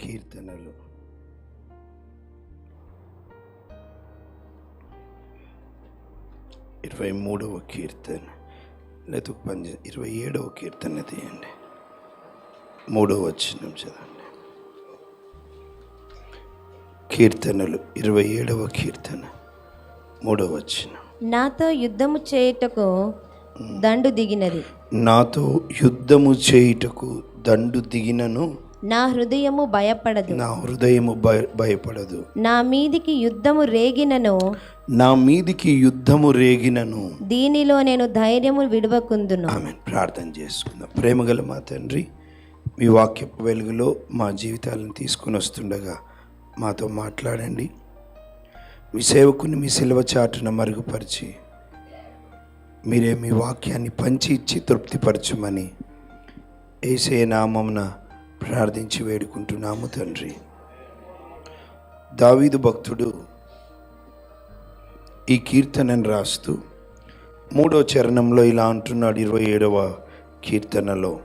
కీర్తనలు. ఇరవై మూడవ కీర్తన. లేదా పంజ ఇరవై ఏడవ కీర్తన తీయండి. మూడవ వచ్చిన చదవండి. కీర్తనలు ఇరవై ఏడవ కీర్తన. మూడవ వచ్చిన నాతో యుద్ధము చేయుటకు దండు దిగినది. నాతో యుద్ధము చేయుటకు దండు దిగినను నా హృదయము భయపడదు. నా హృదయము భయ భయపడదు. నా మీదికి యుద్ధము రేగినను. నా మీదికి యుద్ధము రేగినను. దీనిలో నేను ధైర్యము విడవకుందును. ఆమె ప్రార్థన చేసుకుందాం. ప్రేమగల మా తండ్రి మీ వాక్యపు వెలుగులో మా జీవితాలను తీసుకుని వస్తుండగా మాతో మాట్లాడండి. మీ సేవకుని మీ సిలువ చాటున మరుగుపరిచి మీరే మీ వాక్యాన్ని పంచి ఇచ్చి తృప్తిపరచమని ఏసే నామమున ప్రార్థించి వేడుకుంటున్నాము తండ్రి. దావీదు భక్తుడు ఈ కీర్తనను రాస్తూ మూడో చరణంలో ఇలా అంటున్నాడు ఇరవై ఏడవ కీర్తనలో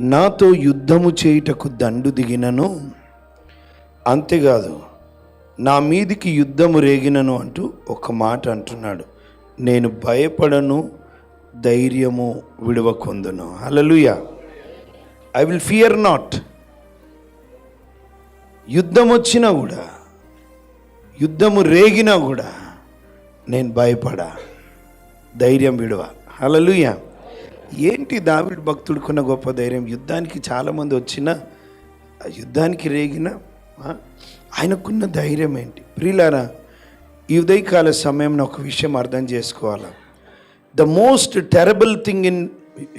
నాతో యుద్ధము చేయుటకు దండు దిగినను? అంతేకాదు నా మీదికి యుద్ధము రేగినను అంటూ ఒక మాట అంటున్నాడు. నేను భయపడను ధైర్యము విడవకొందును. Hallelujah I will fear not యుద్ధం వచ్చినా కూడా యుద్ధము రేగినా కూడా నేను భయపడా ధైర్యం విడవ. హలలుయ ఏంటి దావిడ్ భక్తుడుకున్న గొప్ప ధైర్యం? యుద్ధానికి చాలామంది వచ్చినా యుద్ధానికి రేగిన ఆయనకున్న ధైర్యం ఏంటి? ప్రియులారా ఈ ఉదయకాల సమయంలో ఒక విషయం అర్థం చేసుకోవాలా? The most terrible thing in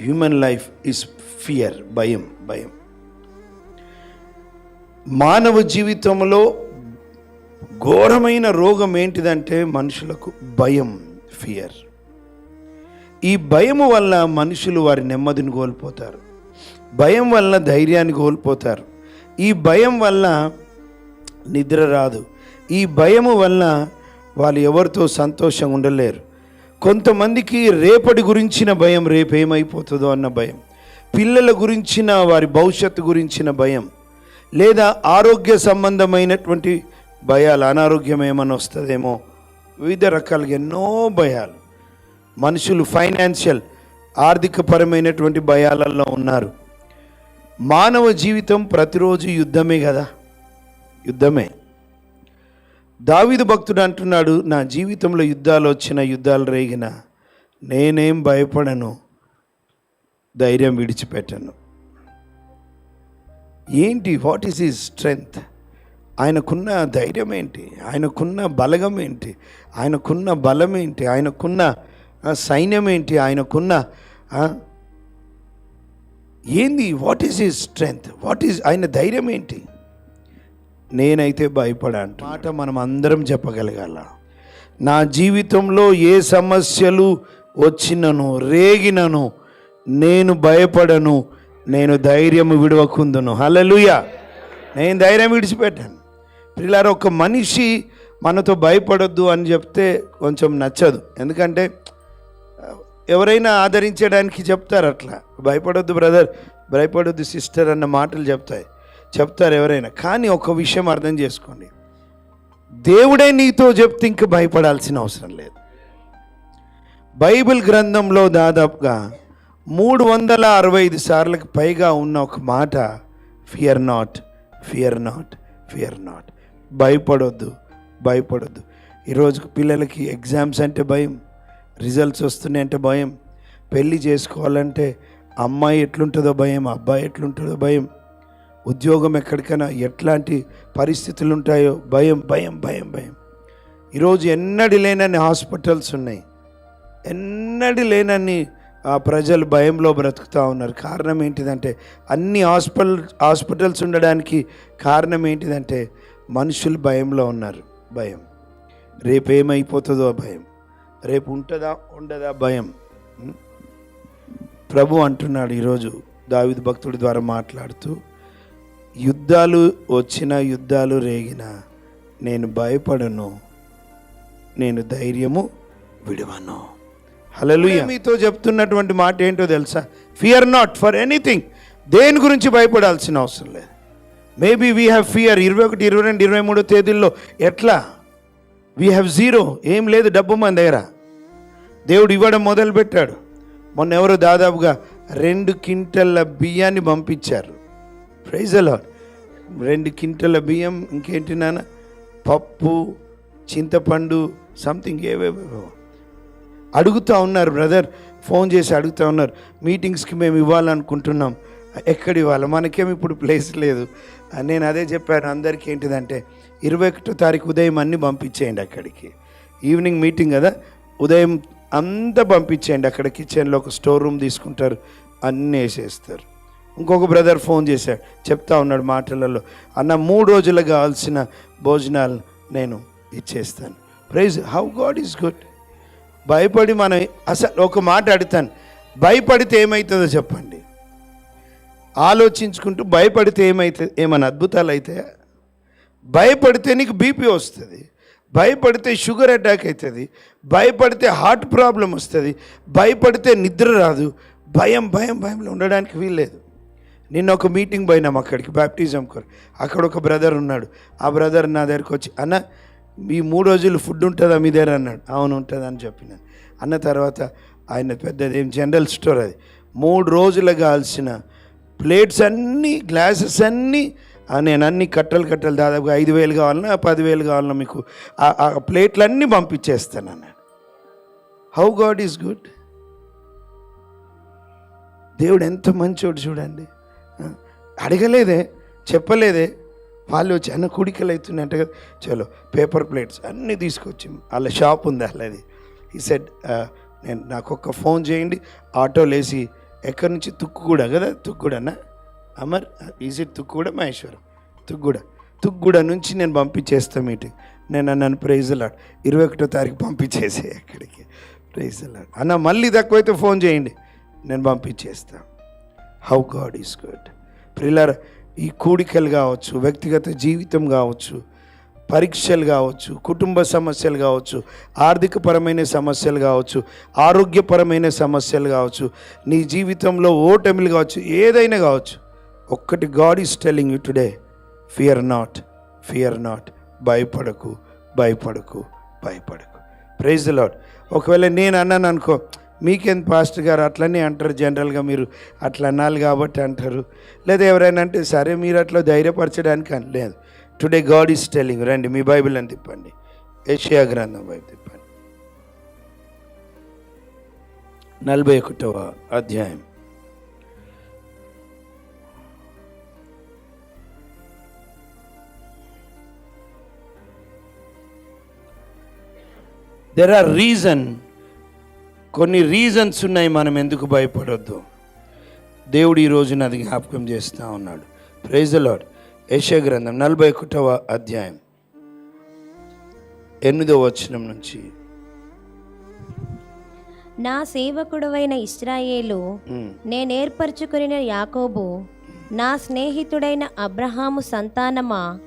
human life is fear భయం భయం. మానవ జీవితంలో ఘోరమైన రోగం ఏంటిదంటే మనుషులకు భయం ఫియర్ ఈ భయము వల్ల మనుషులు వారి నెమ్మదిని కోల్పోతారు. భయం వల్ల ధైర్యాన్ని కోల్పోతారు. ఈ భయం వల్ల నిద్ర రాదు. ఈ భయము వల్ల వాళ్ళు ఎవరితో సంతోషంగా ఉండలేరు. కొంతమందికి రేపటి గురించిన భయం రేపు ఏమైపోతుందో అన్న భయం. పిల్లల గురించిన వారి భవిష్యత్తు గురించిన భయం లేదా ఆరోగ్య సంబంధమైనటువంటి భయాలు అనారోగ్యం ఏమైనా వస్తుందేమో వివిధ రకాలుగా ఎన్నో భయాలు. మనుషులు ఫైనాన్షియల్ ఆర్థికపరమైనటువంటి భయాలలో ఉన్నారు. మానవ జీవితం ప్రతిరోజు యుద్ధమే కదా? యుద్ధమే. దావిదు భక్తుడు అంటున్నాడు నా జీవితంలో యుద్ధాలు వచ్చిన యుద్ధాలు రేగిన నేనేం భయపడను. ధైర్యం విడిచిపెట్టను. ఏంటి? వాట్ ఈస్ ఈజ్ స్ట్రెంగ్త్ ఆయనకున్న ధైర్యం ఏంటి? ఆయనకున్న బలగం ఏంటి? ఆయనకున్న బలం ఏంటి? ఆయనకున్న సైన్యం ఏంటి? ఆయనకున్న ఏంది? What is is strength what is ఆయన ధైర్యం ఏంటి? నేనైతే భయపడాను. మాట మనం అందరం చెప్పగలగాల. నా జీవితంలో ఏ సమస్యలు వచ్చినను రేగినను నేను భయపడను నేను ధైర్యం విడవకుందును. హలలుయ నేను ధైర్యం విడిచిపెట్టాను. పిల్లలు ఒక మనిషి మనతో భయపడొద్దు అని చెప్తే కొంచెం నచ్చదు. ఎందుకంటే ఎవరైనా ఆదరించడానికి చెప్తారు అట్లా. భయపడొద్దు బ్రదర్ భయపడొద్దు సిస్టర్ అన్న మాటలు చెప్తాయి. చెప్తారు ఎవరైనా. కానీ ఒక విషయం అర్థం చేసుకోండి. దేవుడే నీతో చెప్తే ఇంక భయపడాల్సిన అవసరం లేదు. బైబిల్ గ్రంథంలో దాదాపుగా మూడు వందల అరవై ఐదు సార్లకు పైగా ఉన్న ఒక మాట fear not fear not fear not భయపడొద్దు భయపడొద్దు. ఈరోజు పిల్లలకి ఎగ్జామ్స్ అంటే భయం రిజల్ట్స్ వస్తున్నాయి అంటే భయం. పెళ్ళి చేసుకోవాలంటే అమ్మాయి ఎట్లుంటుందో భయం అబ్బాయి ఎట్లుంటుందో భయం. ఉద్యోగం ఎక్కడికైనా ఎట్లాంటి పరిస్థితులు ఉంటాయో భయం భయం భయం. భయం ఈరోజు ఎన్నడి లేనన్ని హాస్పిటల్స్ ఉన్నాయి. ఎన్నడి లేనన్ని ప్రజలు భయంలో బ్రతుకుతూ ఉన్నారు. కారణం ఏంటిదంటే అన్ని హాస్పిటల్ హాస్పిటల్స్ ఉండడానికి కారణం ఏంటిదంటే మనుషులు భయంలో ఉన్నారు. భయం. రేపు ఏమైపోతుందో భయం. రేపు ఉంటుందా ఉండదా భయం. ప్రభు అంటున్నాడు ఈరోజు దావిద్ భక్తుడి ద్వారా మాట్లాడుతూ యుద్ధాలు వచ్చిన యుద్ధాలు రేగిన నేను భయపడను. నేను ధైర్యము విడవను. హలలుయ మీతో చెప్తున్నటువంటి మాట ఏంటో తెలుసా? ఫియర్ నాట్ ఫర్ ఎనీథింగ్ దేని గురించి భయపడాల్సిన అవసరం లేదు. మేబీ వీ హ్యావ్ ఫియర్ ఇరవై ఒకటి ఇరవై రెండు ఇరవై మూడో తేదీల్లో ఎట్లా? వీ హ్యావ్ జీరో ఏం లేదు డబ్బు మన దగ్గర. దేవుడు ఇవ్వడం మొదలుపెట్టాడు. మొన్న ఎవరు దాదాపుగా రెండు క్వింటల్ల బియ్యాన్ని పంపించారు. ప్రైజ్ అలా రెండు క్వింటల బియ్యం ఇంకేంటి నాన్న? పప్పు చింతపండు సంథింగ్ ఏవేవో అడుగుతూ ఉన్నారు బ్రదర్ ఫోన్ చేసి అడుగుతూ ఉన్నారు. మీటింగ్స్కి మేము ఇవ్వాలనుకుంటున్నాం. ఎక్కడ ఇవ్వాలి? మనకేం ఇప్పుడు ప్లేస్ లేదు. నేను అదే చెప్పాను అందరికీ ఏంటిదంటే ఇరవై ఒకటో తారీఖు ఉదయం అన్నీ పంపించేయండి అక్కడికి. ఈవినింగ్ మీటింగ్ కదా? ఉదయం అంతా పంపించేయండి. అక్కడ కిచెన్లో ఒక స్టోర్ రూమ్ తీసుకుంటారు. అన్నీ వేసేస్తారు. ఇంకొక బ్రదర్ ఫోన్ చేశాడు. చెప్తా ఉన్నాడు మాటలలో. అన్న మూడు రోజులు కావాల్సిన భోజనాలు నేను ఇచ్చేస్తాను. Praise how God is good భయపడి మనం అసలు ఒక మాట అడుగుతాను. భయపడితే ఏమవుతుందో చెప్పండి. ఆలోచించుకుంటూ భయపడితే ఏమవుతుంది ఏమైనా అద్భుతాలు అవుతాయా? భయపడితే నీకు బీపీ వస్తుంది. భయపడితే షుగర్ అటాక్ అవుతుంది. భయపడితే హార్ట్ ప్రాబ్లం వస్తుంది. భయపడితే నిద్ర రాదు. భయం భయం భయంలో ఉండడానికి వీల్లేదు. నిన్న ఒక మీటింగ్ పోయినాం అక్కడికి బ్యాప్టిజం కొరకు. అక్కడ ఒక బ్రదర్ ఉన్నాడు. ఆ బ్రదర్ నా దగ్గరికి వచ్చి అన్న ఈ మూడు రోజులు ఫుడ్ ఉంటుందా మీ దగ్గర అన్నాడు. అవును ఉంటుంది అని చెప్పినాను అన్న తర్వాత ఆయన పెద్దది ఏం జనరల్ స్టోర్ అది. మూడు రోజులు కావాల్సిన ప్లేట్స్ అన్నీ గ్లాసెస్ అన్నీ నేను అన్ని కట్టలు కట్టలు దాదాపుగా ఐదు వేలు కావాలన్నా పదివేలు కావాలన్నా మీకు ఆ- ప్లేట్లన్నీ పంపించేస్తాను అన్నాడు. హౌ గాడ్ ఈజ్ గుడ్ దేవుడు ఎంత మంచోడు చూడండి. అడగలేదే చెప్పలేదే వాళ్ళు వచ్చి అన్న కుడికలు అవుతున్నట్టుగా కదా చలో పేపర్ ప్లేట్స్ అన్నీ తీసుకొచ్చి వాళ్ళ షాప్ ఉంది వాళ్ళది ఈ సెట్ నేను నాకు ఒక్క ఫోన్ చేయండి ఆటోలు వేసి ఎక్కడి నుంచి? తుక్కుగూడ కదా తుక్కుడన్న అమర్ ఈజ్ ఇట్ తుక్కుగూడ మహేశ్వరం? తుక్కుగూడ. తుక్కుగూడ నుంచి నేను పంపించేస్తాను మీటింగ్. నేను అన్నాను ప్రైజులాడ్ ఇరవై ఒకటో తారీఖు పంపించేసే అక్కడికి. ప్రైజులాడ్ అన్న మళ్ళీ తక్కువైతే ఫోన్ చేయండి. నేను పంపించేస్తాను హౌ గాడ్ ఈస్ గుడ్ ప్రిల్లర్ ఈ కూడికలు కావచ్చు వ్యక్తిగత జీవితం కావచ్చు పరీక్షలు కావచ్చు కుటుంబ సమస్యలు కావచ్చు ఆర్థికపరమైన సమస్యలు కావచ్చు ఆరోగ్యపరమైన సమస్యలు కావచ్చు నీ జీవితంలో ఓటమిలు కావచ్చు ఏదైనా కావచ్చు. ఒక్కటి God is telling you today fear not fear not భయపడకు భయపడకు భయపడకు. ప్రైజ్ లాడ్ ఒకవేళ నేను అన్నాను అనుకో మీకెంత పాస్టర్ గారు అట్లనే అంటారు జనరల్గా మీరు అట్లా అనాలి కాబట్టి అంటారు. లేదా ఎవరైనా అంటే సరే మీరు అట్లా ధైర్యపరచడానికి అనలేదు టుడే గాడ్ ఈస్ టెల్లింగ్ రండి మీ బైబిల్ అని తిప్పండి. ఏషియా గ్రంథం వైపు తిప్పండి. నలభై ఒకటవ అధ్యాయం. దెర్ ఆర్ రీజన్ కొన్ని రీజన్స్ ఉన్నాయి మనం ఎందుకు భయపడొద్దు. దేవుడు ఈ రోజున అది జ్ఞాపకం చేస్తూ ఉన్నాడు. ప్రైజ్ లాడ్ యశ గ్రంథం నలభై ఒకటవ అధ్యాయం. ఎనిమిదవ వచనం నుంచి. నా సేవకుడవైన ఇస్రాయేలు ఉమ్, నేనేర్పరచుకుని యాకోబు నా స్నేహితుడైన అబ్రహాము సంతానమా?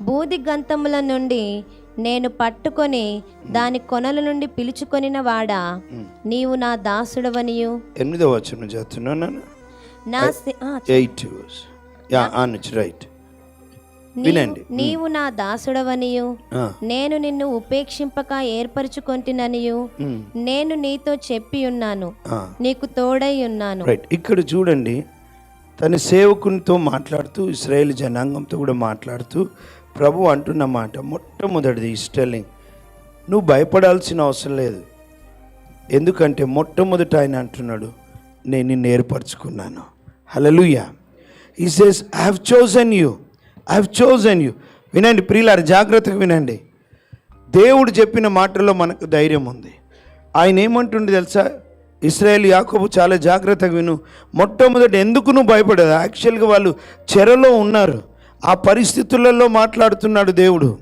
బూది గంతముల నుండి నేను పట్టుకొని దాని కొనల నుండి పిలుచుకొనిన వాడా? నీవు నా దాసుడవనియు. ఎనిమిదవ వచనం చదువుతున్నాను నా ఎయిట్ యా రైట్. వినండి. నీవు నా దాసుడవనియు. నేను నిన్ను ఉపేక్షింపక ఏర్పరచుకొంటిననియు. నేను నీతో చెప్పి ఉన్నాను. నీకు తోడై ఉన్నాను రైట్. ఇక్కడ చూడండి. తన సేవకునితో మాట్లాడుతూ ఇస్రాయేల్ జనాంగంతో కూడా మాట్లాడుతూ ప్రభు అంటున్న మాట మొట్టమొదటిది స్టెల్లింగ్. నువ్వు భయపడాల్సిన అవసరం లేదు. ఎందుకంటే మొట్టమొదట ఆయన అంటున్నాడు నేను నిన్ను ఏర్పరచుకున్నాను. Hallelujah he says I have chosen you I have chosen you వినండి ప్రియులారు జాగ్రత్తగా వినండి. దేవుడు చెప్పిన మాటల్లో మనకు ధైర్యం ఉంది. ఆయన ఏమంటుండే తెలుసా? ఇస్రాయేల్ యాకోబు చాలా జాగ్రత్తగా విను. మొట్టమొదటి ఎందుకు నువ్వు భయపడదు? యాక్చువల్గా వాళ్ళు చెరలో ఉన్నారు. ఆ పరిస్థితులలో మాట్లాడుతున్నాడు దేవుడు.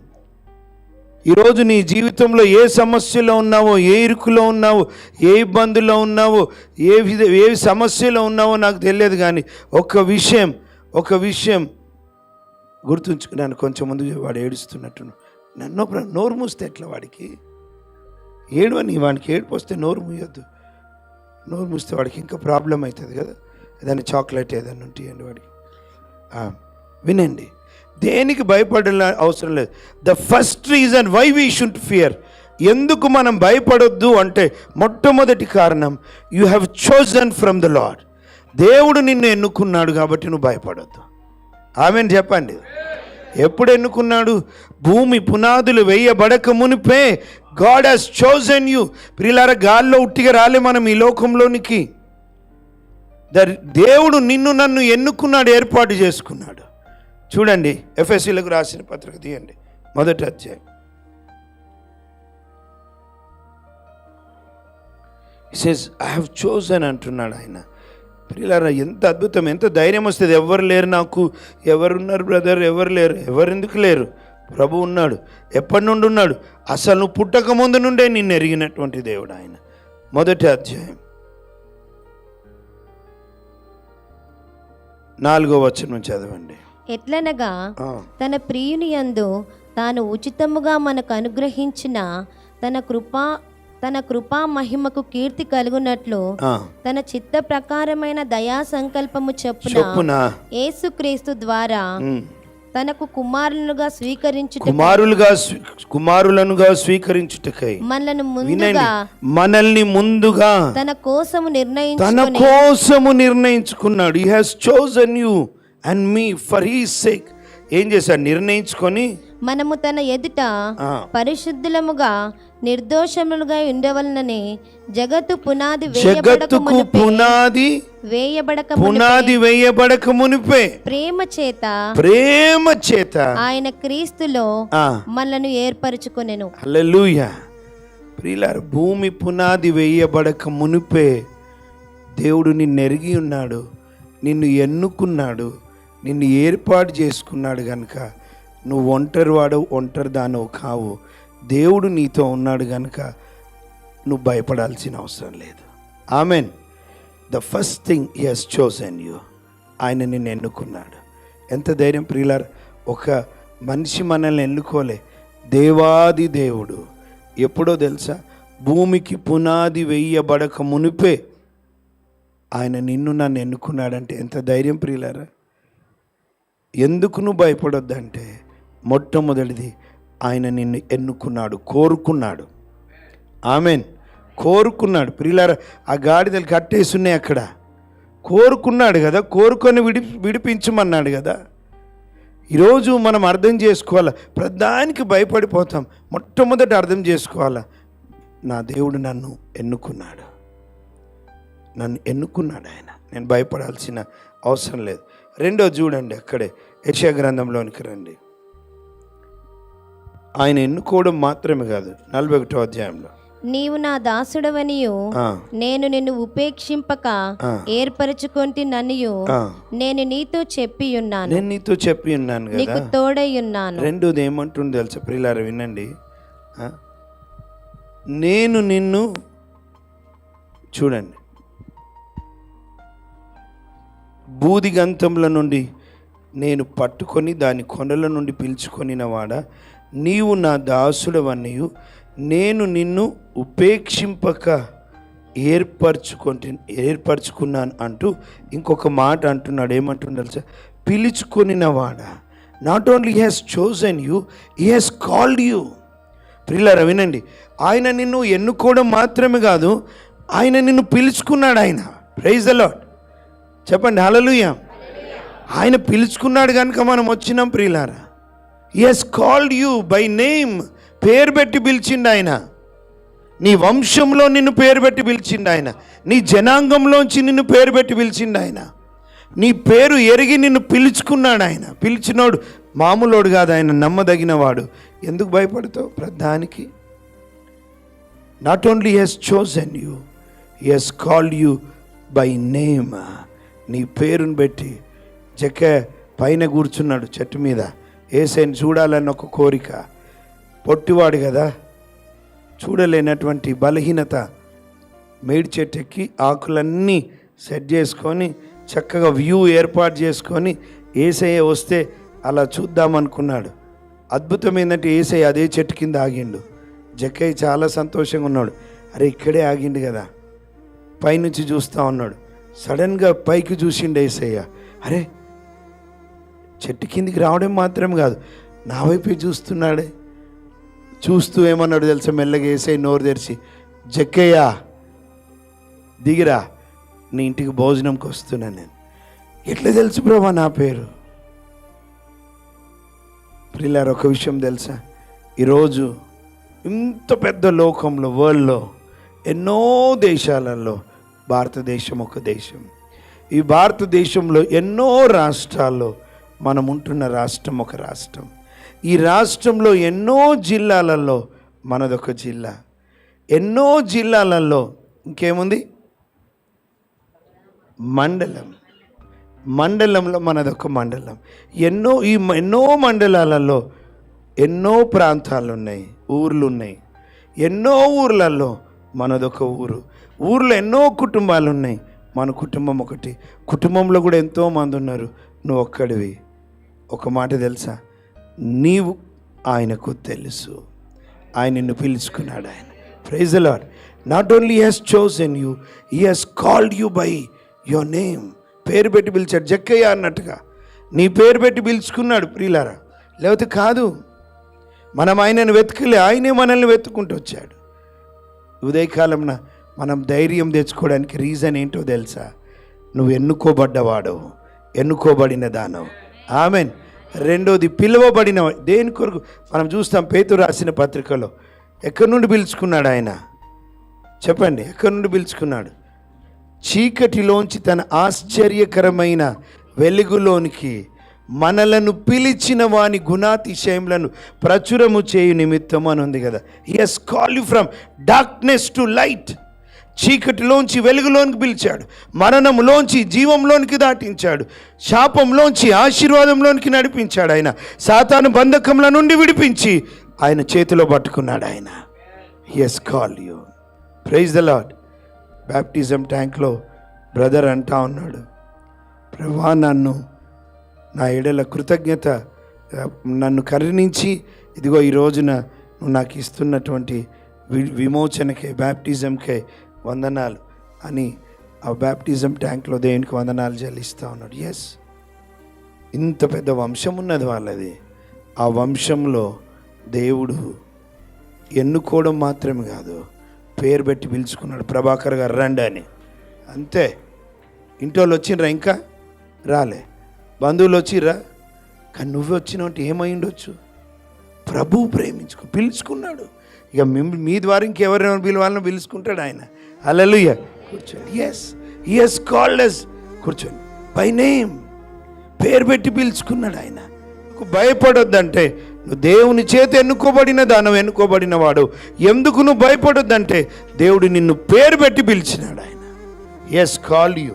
ఈరోజు నీ జీవితంలో ఏ సమస్యలో ఉన్నావో ఏ ఇరుకులో ఉన్నావో ఏ ఇబ్బందుల్లో ఉన్నావో ఏ విధ ఏ సమస్యలో ఉన్నావో నాకు తెలియదు కానీ ఒక విషయం ఒక విషయం గుర్తుంచుకున్నాను. కొంచెం ముందు వాడు ఏడుస్తున్నట్టు నన్ను నోరు మూస్తే ఎట్లా వాడికి? ఏడువని వాడికి ఏడుపు వస్తే నోరు మూయొద్దు. నోరు మూస్తే వాడికి ఇంకా ప్రాబ్లం అవుతుంది కదా. ఏదైనా చాక్లెట్ ఏదైనా ఉంటాయండి వాడికి. వినండి. దేనికి భయపడిన అవసరం లేదు. The first reason why we should fear ఎందుకు మనం భయపడొద్దు అంటే మొట్టమొదటి కారణం you have chosen from the lord దేవుడు నిన్ను ఎన్నుకున్నాడు కాబట్టి నువ్వు భయపడొద్దు. ఆమె చెప్పండి. ఎప్పుడు ఎన్నుకున్నాడు? భూమి పునాదులు వేయబడక మునిపే గాడ్ హాస్ చోజన్ యూ ప్రిలార గాల్లో ఉట్టిగా రాలే మనం ఈ లోకంలోనికి. ద దేవుడు నిన్ను నన్ను ఎన్నుకున్నాడు ఏర్పాటు చేసుకున్నాడు. చూడండి ఎఫ్ఎస్సీలకు రాసిన పత్రిక తీయండి మొదటి అధ్యాయం. సేస్ ఐ హ్యావ్ చోజన్ అంటున్నాడు ఆయన. ప్రియులారా ఎంత అద్భుతం ఎంత ధైర్యం వస్తుంది. ఎవరు లేరు నాకు ఎవరున్నారు బ్రదర్ ఎవరు లేరు ఎవరు ఎందుకు లేరు? ప్రభు ఉన్నాడు ఎప్పటి నుండి ఉన్నాడు? అసలు నువ్వు పుట్టక ముందు నుండే నిన్ను ఎరిగినటువంటి దేవుడు ఆయన. మొదటి అధ్యాయం. నాలుగో వచనం చదవండి. ఎట్లనగా తన ప్రియుని యందు తాను ఉచితముగా మనకు అనుగ్రహించిన తన కృపా తన కృపా మహిమకు కీర్తి కలుగునట్లు తన చిత్త ప్రకారమైన దయా సంకల్పము చొప్పున యేసుక్రీస్తు ద్వారా తనకు కుమారులుగా స్వీకరించుట కుమారులుగా కుమారులనుగా స్వీకరించుటకై మనలను ముందుగా మనల్ని ముందుగా తన కోసము తన నిర్ణయించుకొని కోసము నిర్ణయించుకున్నాడు. He has chosen you and me for he sake ఏం చేశాడు? నిర్ణయించుకొని మనము తన ఎదుట పరిశుద్ధులముగా నిర్దోషములుగా ఉండవలనని జగత్తు పునాది జగత్తుకు పునాది వేయబడక పునాది వేయబడక మునిపే. ప్రేమ చేత ప్రేమ చేత. ఆయన క్రీస్తులో మనలను ఏర్పరచుకొనెను. హల్లెలూయా. ప్రియులార భూమి పునాది వేయబడక మునిపే దేవుడు నిన్ను ఎరిగి ఉన్నాడు నిన్ను ఎన్నుకున్నాడు. నిన్ను ఏర్పాటు చేసుకున్నాడు కనుక నువ్వు ఒంటరి వాడు ఒంటరి దానవు కావు. దేవుడు నీతో ఉన్నాడు కనుక నువ్వు భయపడాల్సిన అవసరం లేదు. Amen the first thing he has chosen you ఆయన నిన్ను ఎన్నుకున్నాడు. ఎంత ధైర్యం ప్రియులార్ ఒక మనిషి మనల్ని ఎన్నుకోలే. దేవాది దేవుడు. ఎప్పుడో తెలుసా భూమికి పునాది వేయబడక మునిపే ఆయన నిన్ను నన్ను ఎన్నుకున్నాడంటే ఎంత ధైర్యం ప్రియులారా. ఎందుకు నువ్వు భయపడొద్దంటే మొట్టమొదటిది ఆయన నిన్ను ఎన్నుకున్నాడు కోరుకున్నాడు. ఆమెన్. కోరుకున్నాడు. ప్రియులారా ఆ గాడిదలు కట్టేసున్నాయి అక్కడ. కోరుకున్నాడు కదా కోరుకొని విడి విడిపించమన్నాడు కదా. ఈరోజు మనం అర్థం చేసుకోవాలా? ప్రధానికి భయపడిపోతాం. మొట్టమొదటి అర్థం చేసుకోవాలా? నా దేవుడు నన్ను ఎన్నుకున్నాడు. నన్ను ఎన్నుకున్నాడు ఆయన. నేను భయపడాల్సిన అవసరం లేదు. రెండో చూడండి అక్కడే. యెషయా గ్రంథంలోనికి రండి. ఆయన ఎన్నుకోవడం మాత్రమే కాదు నలభై ఒకటో అధ్యాయంలో. నీవు నా దాసుడవనియు నేను నిన్ను ఉపేక్షింపక. ఏర్పరచుకొంటి నన్నియు ఆ. నేను నీతో చెప్పి ఉన్నాను నేను నీతో చెప్పి ఉన్నాను నీకు తోడై ఉన్నాను రెండోది ఏమంటుంది తెలుసా? ప్రియులారా వినండి? నేను నిన్ను చూడండి. బూదిగంతముల నుండి నేను పట్టుకొని దాని కొనల నుండి పిలుచుకొనినవాడ నీవు నా దాసుడవన్నయు. నేను నిన్ను ఉపేక్షింపక ఏర్పరచుకొని ఏర్పరచుకున్నాను అంటూ ఇంకొక మాట అంటున్నాడు. ఏమంటున్నాడు sir? పిలుచుకొనినవాడ not only has chosen you he has called you ప్రిల్లర వినండి. ఆయన నిన్ను ఎన్నుకోవడం మాత్రమే కాదు ఆయన నిన్ను పిలుచుకున్నాడు ఆయన. ప్రైజ్ ద లాడ్ చెప్పండి. హలలుయ ఆయన పిలుచుకున్నాడు కనుక మనం వచ్చినాం ప్రియులారా. He's called you by name పేరు పెట్టి పిలిచిండు ఆయన. నీ వంశంలో నిన్ను పేరు పెట్టి పిలిచిండు ఆయన. నీ జనాంగంలోంచి నిన్ను పేరు పెట్టి పిలిచిండు ఆయన. నీ పేరు ఎరిగి నిన్ను పిలుచుకున్నాడు ఆయన. పిలిచినోడు మామూలోడు కాదు ఆయన నమ్మదగినవాడు. ఎందుకు భయపడతావు ప్రధానికి? Not only he's chosen you he's called you by name నీ పేరుని పెట్టి జక్క పైన కూర్చున్నాడు చెట్టు మీద. ఏసైని చూడాలన్న ఒక కోరిక. పొట్టివాడు కదా చూడలేనటువంటి బలహీనత. మేడి చెట్టు ఎక్కి ఆకులన్నీ సెట్ చేసుకొని చక్కగా వ్యూ ఏర్పాటు చేసుకొని ఏసయ్య వస్తే అలా చూద్దామనుకున్నాడు. అద్భుతం ఏంటంటే ఏసయ్య అదే చెట్టు కింద ఆగిండు. జక్కయ్య చాలా సంతోషంగా ఉన్నాడు. అరే ఇక్కడే ఆగిండు కదా. పైనుంచి చూస్తూ ఉన్నాడు. సడన్గా పైకి చూసిండు ఏసయ్య. అరే చెట్టు కిందికి రావడం మాత్రం కాదు. నా వైపే చూస్తున్నాడే. చూస్తూ ఏమన్నాడు తెలుసా? మెల్లగా వేసే నోరు తెరిచి జక్కయ్య దిగిరా. నీ ఇంటికి భోజనంకి వస్తున్నా నేను. ఎట్లా తెలుసు ప్రభా నా పేరు? ప్రిల్లారు ఒక విషయం తెలుసా? ఈరోజు ఇంత పెద్ద లోకంలో వరల్డ్లో ఎన్నో దేశాలలో భారతదేశం ఒక దేశం. ఈ భారతదేశంలో ఎన్నో రాష్ట్రాల్లో మనం ఉంటున్న రాష్ట్రం ఒక రాష్ట్రం. ఈ రాష్ట్రంలో ఎన్నో జిల్లాలలో మనదొక జిల్లా. ఎన్నో జిల్లాలలో ఇంకేముంది? మండలం. మండలంలో మనదొక మండలం. ఎన్నో ఈ ఎన్నో మండలాలలో ఎన్నో ప్రాంతాలు ఉన్నాయి ఊర్లు ఉన్నాయి ఎన్నో ఊర్లలో మనదొక ఊరు. ఊర్లో ఎన్నో కుటుంబాలు ఉన్నాయి మన కుటుంబం ఒకటి. కుటుంబంలో కూడా ఎంతోమంది ఉన్నారు నువ్వు ఒక్కడివి ఒక మాట తెలుసా? నీవు ఆయనకు తెలుసు. ఆయన నిన్ను పిలుచుకున్నాడు ఆయన. Praise lord not only he's chosen you he he's called you by your name పేరు పెట్టి పిలిచాడు. జక్కయ్య అన్నట్టుగా. నీ పేరు పెట్టి పిలుచుకున్నాడు ప్రియులారా. లేకపోతే కాదు. మనం ఆయనను వెతుకులే. ఆయనే మనల్ని వెతుక్కుంటూ వచ్చాడు. ఉదయకాలంన మనం ధైర్యం తెచ్చుకోవడానికి రీజన్ ఏంటో తెలుసా? నువ్వు ఎన్నుకోబడ్డవాడవు. ఎన్నుకోబడిన దానవు. ఆమెన్. రెండోది పిలువబడిన దేని కొరకు? మనం చూస్తాం పేతు రాసిన పత్రికలో ఎక్కడి నుండి పిలుచుకున్నాడు ఆయన? చెప్పండి ఎక్కడి నుండి పిలుచుకున్నాడు? చీకటిలోంచి తన ఆశ్చర్యకరమైన వెలుగులోనికి మనలను పిలిచిన వాని గుణాతిశయములను ప్రచురము చేయు నిమిత్తం అని ఉంది కదా. He's call you from darkness to light చీకటిలోంచి వెలుగులోనికి పిలిచాడు. మరణంలోంచి జీవంలోనికి దాటించాడు. శాపంలోంచి ఆశీర్వాదంలోనికి నడిపించాడు ఆయన. సాతాను బంధకముల నుండి విడిపించి ఆయన చేతిలో పట్టుకున్నాడు ఆయన. He's call you praise the lord baptism ట్యాంక్లో బ్రదర్ అంటా ఉన్నాడు. ప్రభా నన్ను నా ఎడల కృతజ్ఞత నన్ను కరుణించి ఇదిగో ఈ రోజున నువ్వు నాకు ఇస్తున్నటువంటి వి విమోచనకే బ్యాప్టిజంకే వందనాలు అని ఆ బ్యాప్టిజం ట్యాంక్లో దేవునికి వందనాలు చెల్లిస్తూ ఉన్నాడు. ఎస్ ఇంత పెద్ద వంశం ఉన్నది వాళ్ళది. ఆ వంశంలో దేవుడు ఎన్నుకోవడం మాత్రమే కాదు పేరు పెట్టి పిలుచుకున్నాడు. ప్రభాకర్ గారు రండి అని. అంతే. ఇంటోళ్ళు వచ్చిండ్రా ఇంకా? రాలే. బంధువులు వచ్చిర్రా? కానీ నువ్వు వచ్చినట్టు ఏమై ఉండొచ్చు? ప్రభు ప్రేమించుకో పిలుచుకున్నాడు. ఇక మిమ్ మీ ద్వారా ఇంకెవరైనా పిలవాలని పిలుచుకుంటాడు ఆయన. అలలుయ కూర్చోండి. ఎస్ ఎస్ కాల్డ్ ఎస్ కూర్చోండి. బై నేమ్ పేరు పెట్టి పిలుచుకున్నాడు ఆయన. నువ్వు భయపడొద్దంటే నువ్వు దేవుని చేత ఎన్నుకోబడిన దానం ఎన్నుకోబడిన వాడు. ఎందుకు నువ్వు భయపడొద్దంటే దేవుడు నిన్ను పేరు పెట్టి పిలిచినాడు ఆయన. He's call you